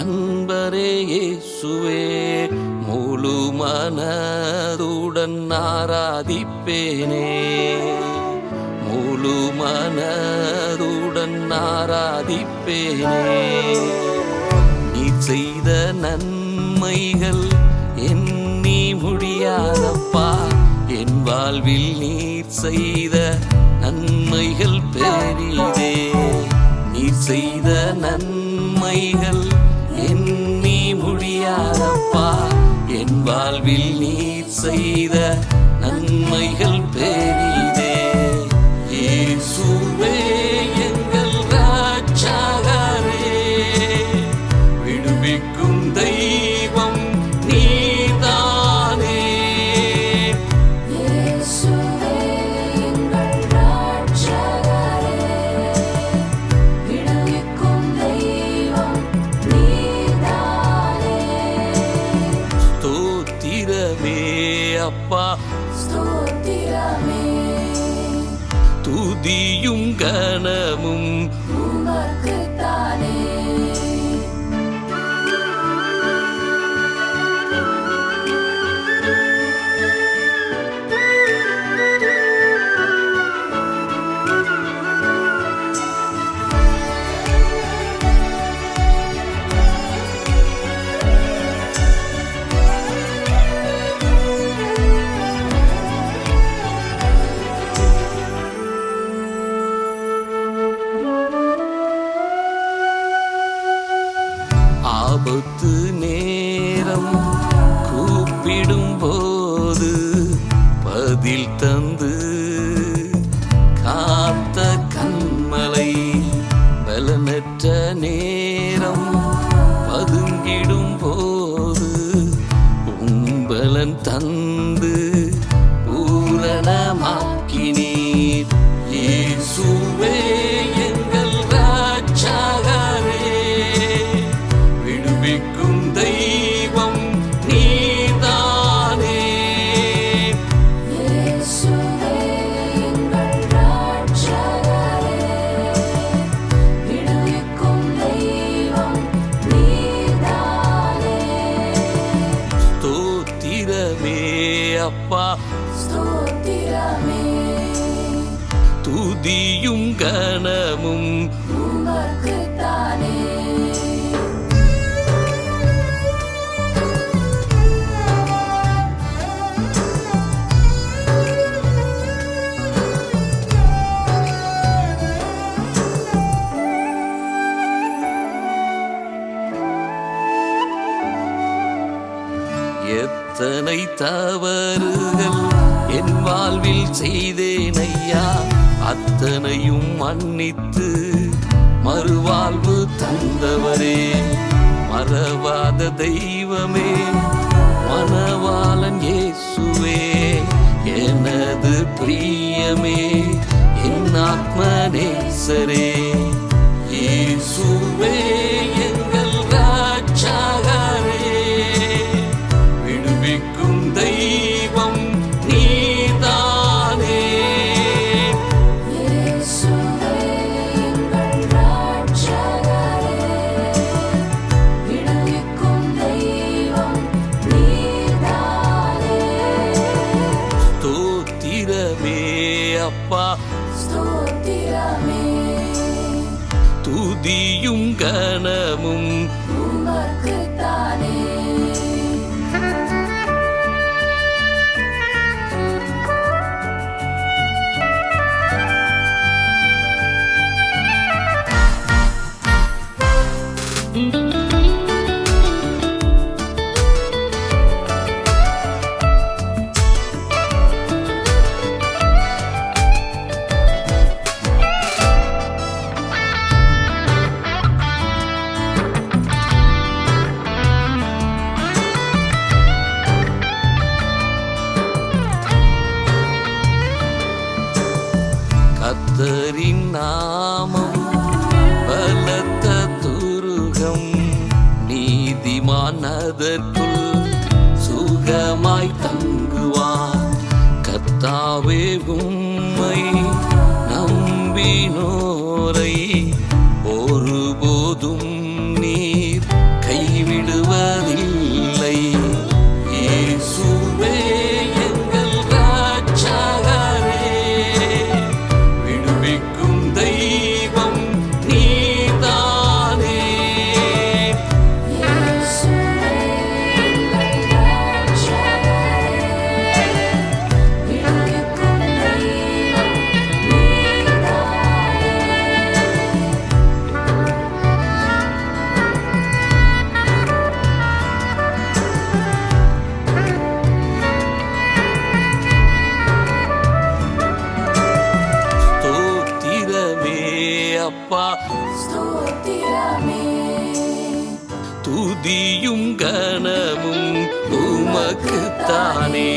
அன்பரே இயேசுவே முழு மனதுடன் ஆராதிப்பேனே. முழு மனதுடன் ஆராதிப்பேனே. நீ செய்த நன்மைகள் எண்ணி முடியாதப்பா. என் வாழ்வில் நீர் செய்த நன்மைகள் பெரிதே. செய்த நன்மைகள் எண்ணி முடியாதப்பா. என் வாழ்வில் நீர் செய்த நன்மைகள் துதியும் கனமும். நேரம் கூப்பிடும் போது பதில் தந்து காத்த கண்மலை பலனற்ற நேரம் அப்பா துதியும் கனமும். எத்தனை தவறுகள் என் வாழ்வில் செய்தேன் ஐயா. அத்தனையும் மன்னித்து மறுவாழ்வு தந்தவரே. மறவாத தெய்வமே மனவாளன் இயேசுவே. எனது பிரியமே என் ஆத்மநேசரே இயேசுவே அப்பா. துதியும் கனமும் உமக்குத்தானே. கர்த்தரின் நாமம் பலத்த துருகம் நீதிமான் அதற்குள் சுகமாய் தங்குவான் கத்தாவே அப்பா துதியும் கனமும் உமக்குத்தானே.